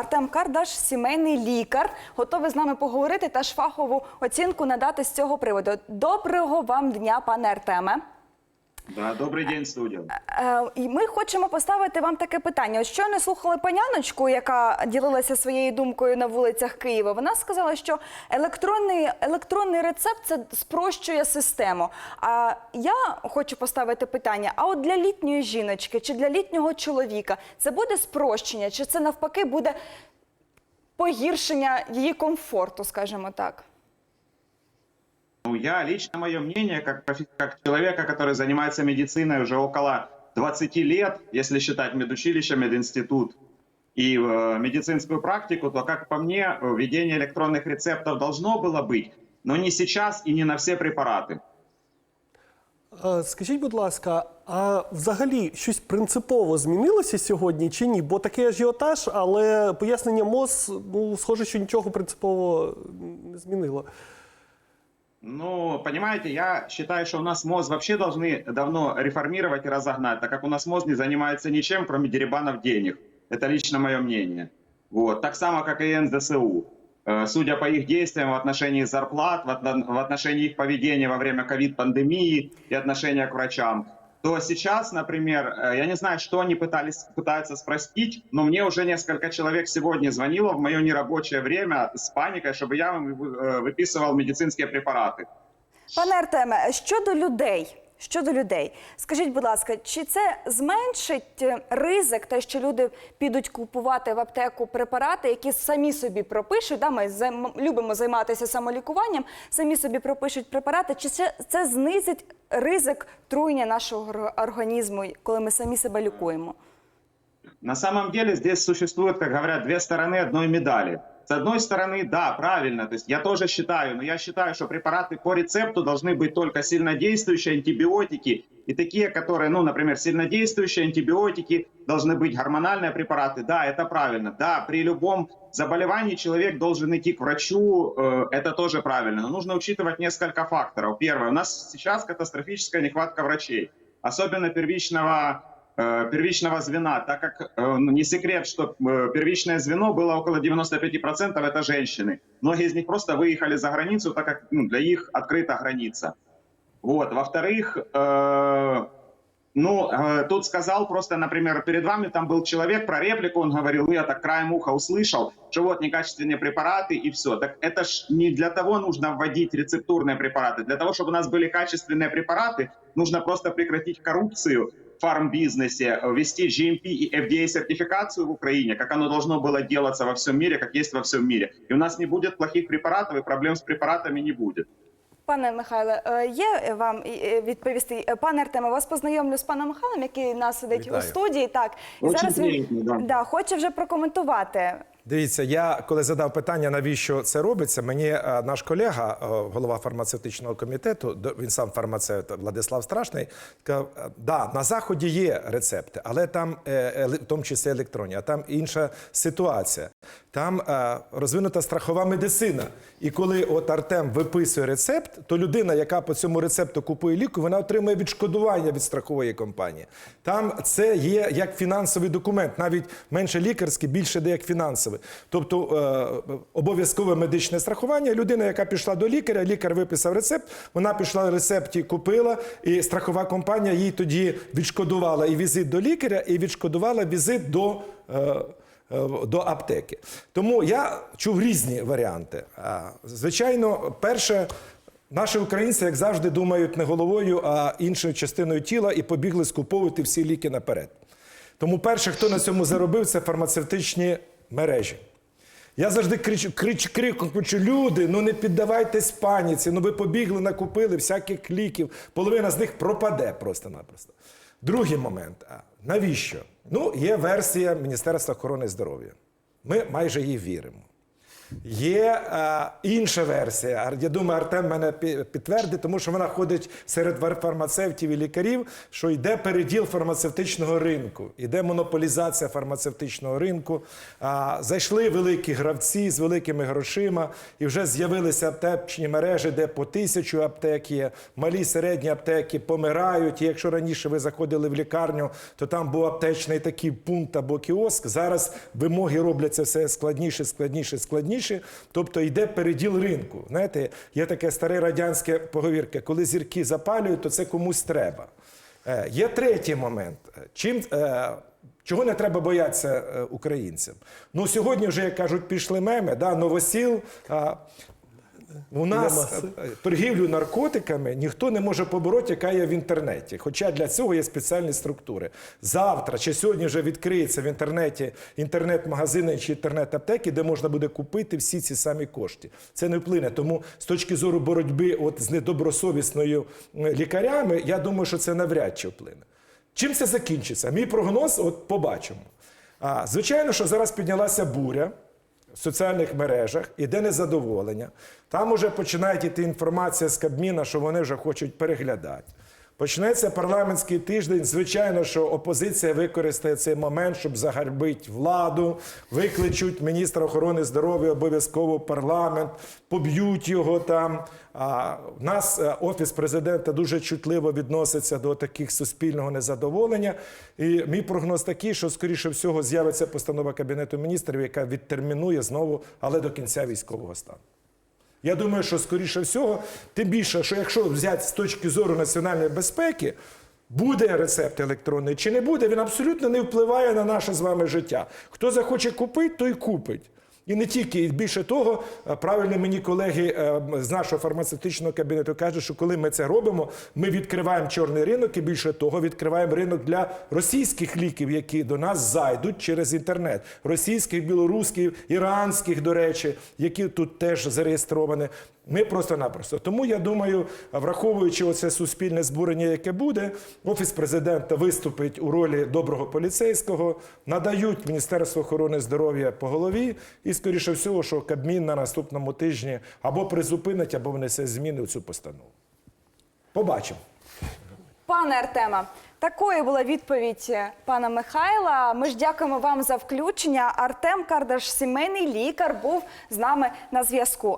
Артем Кардаш, сімейний лікар, готовий з нами поговорити та ж фахову оцінку надати з цього приводу. Доброго вам дня, пане Артеме. Да, добрий день, студія. Е, і ми хочемо поставити вам таке питання. От щойно слухали паняночку, яка ділилася своєю думкою на вулицях Києва. Вона сказала, що електронний, електронний рецепт це спрощує систему. А я хочу поставити питання: а от для літньої жіночки чи для літнього чоловіка це буде спрощення, чи це навпаки буде погіршення її комфорту, скажімо так? Ну, я лично мое мнение, как, профи- как человека, который занимается медициной уже около 20 лет, если считать медучилище, мединститут и э, медицинскую практику, то, как по мне, введение электронных рецептов должно было быть, но не сейчас и не на все препараты. А, Скажіть, будь ласка, а взагалі щось принципово змінилося сьогодні чи ні? Бо такий ажіотаж, але пояснення МОЗ, ну, схоже, що нічого принципово не змінило. Ну, понимаете, я считаю, что у нас МОЗ вообще должны давно реформировать и разогнать, так как у нас МОЗ не занимается ничем, кроме деребанов денег. Это лично мое мнение. Вот. Так само, как и НДСУ. Э, Судя по их действиям в отношении зарплат, в отно- в отношении их поведения во время ковид-пандемии и отношения к врачам, то сейчас, например, э, я не знаю, что они пытались, пытаются спростить, но мне уже несколько человек сегодня звонило в мое нерабочее время с паникой, чтобы я им э, выписывал медицинские препараты. Пане Артеме, щодо людей. Щодо людей, скажіть, будь ласка, чи це зменшить е, ризик, те, що люди підуть купувати в аптеку препарати, які самі собі пропишуть? Да, ми любимо займатися самолікуванням, самі собі пропишуть препарати. Чи це, це знизить ризик труєння нашого організму, коли ми самі себе лікуємо? На самом деле здесь существует, как говорят, две стороны одной медали. С одной стороны, да, правильно, то есть я тоже считаю, но я считаю, что препараты по рецепту должны быть только сильнодействующие антибиотики и такие, которые, ну, например, сильнодействующие антибиотики должны быть гормональные препараты. Да, это правильно. Да, при любом заболевании человек должен идти к врачу, э, это тоже правильно. Но нужно учитывать несколько факторов. Первое, у нас сейчас катастрофическая нехватка врачей, особенно первичного э, первичного звена, так как э, ну, не секрет, что э, первичное звено было около 95% это женщины. Многие из них просто выехали за границу, так как ну, для них открыта граница. Вот. Во-вторых, э, ну, э, тут сказал просто, например, перед вами там был человек про реплику, он говорил, я так краем уха услышал, что вот некачественные препараты и все. Так это ж не для того нужно вводить рецептурные препараты. Для того, чтобы у нас были качественные препараты, нужно просто прекратить коррупцию фармбизнесе, ввести GMP и FDA-сертификацию в Украине, как оно должно было делаться во всем мире, как есть во всем мире. И у нас не будет плохих препаратов, и проблем с препаратами не будет. Пане Михайле, е, є вам е, відповісти? Е, Пане Артеме, вас познайомлю з паном Михайлом, який нас сидить Вітаю. у студії. Так, і Очень зараз він да. да, хоче вже прокоментувати. Дивіться, я коли задав питання, навіщо це робиться, мені е, наш колега, е, голова фармацевтичного комітету, він сам фармацевт Владислав Страшний, сказав, е, да, на заході є рецепти, але там, в тому числі електронні, а там інша ситуація. Там е, розвинута страхова медицина. І коли от Артем виписує рецепт, то людина, яка по цьому рецепту купує ліку, вона отримує відшкодування від страхової компанії. Там це є як фінансовий документ, навіть менше лікарський, більше де як фінансовий. Тобто е, обов'язкове медичне страхування. Людина, яка пішла до лікаря, лікар виписав рецепт, вона пішла в рецепті, купила, і страхова компанія їй тоді відшкодувала і візит до лікаря, і відшкодувала візит до. е, До аптеки. Тому я чув різні варіанти. Звичайно, перше, наші українці, як завжди, думають не головою, а іншою частиною тіла і побігли скуповувати всі ліки наперед. Тому перше, хто на цьому заробив, це фармацевтичні мережі. Я завжди кричу, крич, кричу, люди, ну не піддавайтесь паніці, ну ви побігли, накупили всяких ліків, половина з них пропаде просто-напросто. Другий момент. Навіщо? Ну, є версія Міністерства охорони здоров'я. Ми майже їй віримо. Є е, інша версія. Я думаю, Артем мене пі- підтвердить, тому що вона ходить серед фармацевтів і лікарів, що йде переділ фармацевтичного ринку, йде монополізація фармацевтичного ринку. А, зайшли великі гравці з великими грошима, і вже з'явилися аптечні мережі, де по тисячу аптек є. Малі середні аптеки помирають. І якщо раніше ви заходили в лікарню, то там був аптечний такий пункт або кіоск. Зараз вимоги робляться все складніше, складніше, складніше. Тобто йде переділ ринку. Знаєте, є таке старе радянське поговірка, коли зірки запалюють, то це комусь треба. Е, Є третій момент. Чим, е, чого не треба боятися е, українцям? Ну, сьогодні вже, як кажуть, пішли меми, да, новосіл. а, у нас е, торгівлю наркотиками ніхто не може побороти, яка є в інтернеті. Хоча для цього є спеціальні структури. Завтра чи сьогодні вже відкриється в інтернеті інтернет-магазини чи інтернет-аптеки, де можна буде купити всі ці самі кошти. Це не вплине. Тому з точки зору боротьби от з недобросовісною лікарями, я думаю, що це навряд чи вплине. Чим це закінчиться? Мій прогноз, от побачимо. А, звичайно, що зараз піднялася буря соціальних мережах, іде незадоволення. Там уже починає йти інформація з Кабміна, що вони вже хочуть переглядати. Почнеться парламентський тиждень. Звичайно, що опозиція використає цей момент, щоб загарбити владу, викличуть міністра охорони здоров'я обов'язково парламент, поб'ють його там. А в нас е, офіс президента дуже чутливо відноситься до таких суспільного незадоволення. І мій прогноз такий, що скоріше всього з'явиться постанова кабінету міністрів, яка відтермінує знову, але до кінця військового стану. Я думаю, що скоріше всього, тим більше, що якщо взяти з точки зору національної безпеки, буде рецепт електронний чи не буде, він абсолютно не впливає на наше з вами життя. Хто захоче купити, той купить. І не тільки, і більше того, е, правильно мені колеги е, з нашого фармацевтичного кабінету кажуть, що коли ми це робимо, ми відкриваємо чорний ринок і більше того, відкриваємо ринок для російських ліків, які до нас зайдуть через інтернет. Російських, білоруських, іранських, до речі, які тут теж зареєстровані. Ми просто-напросто. Тому я думаю, враховуючи оце суспільне збурення, яке буде, офіс президента виступить у ролі доброго поліцейського, надають Міністерство охорони здоров'я по голові, і скоріше всього, що Кабмін на наступному тижні або призупинить, або внесе зміни у цю постанову. Побачимо. Пане Артема, такою була відповідь е, пана Михайла. Ми ж дякуємо вам за включення. Артем Кардаш, сімейний лікар, був з нами на зв'язку.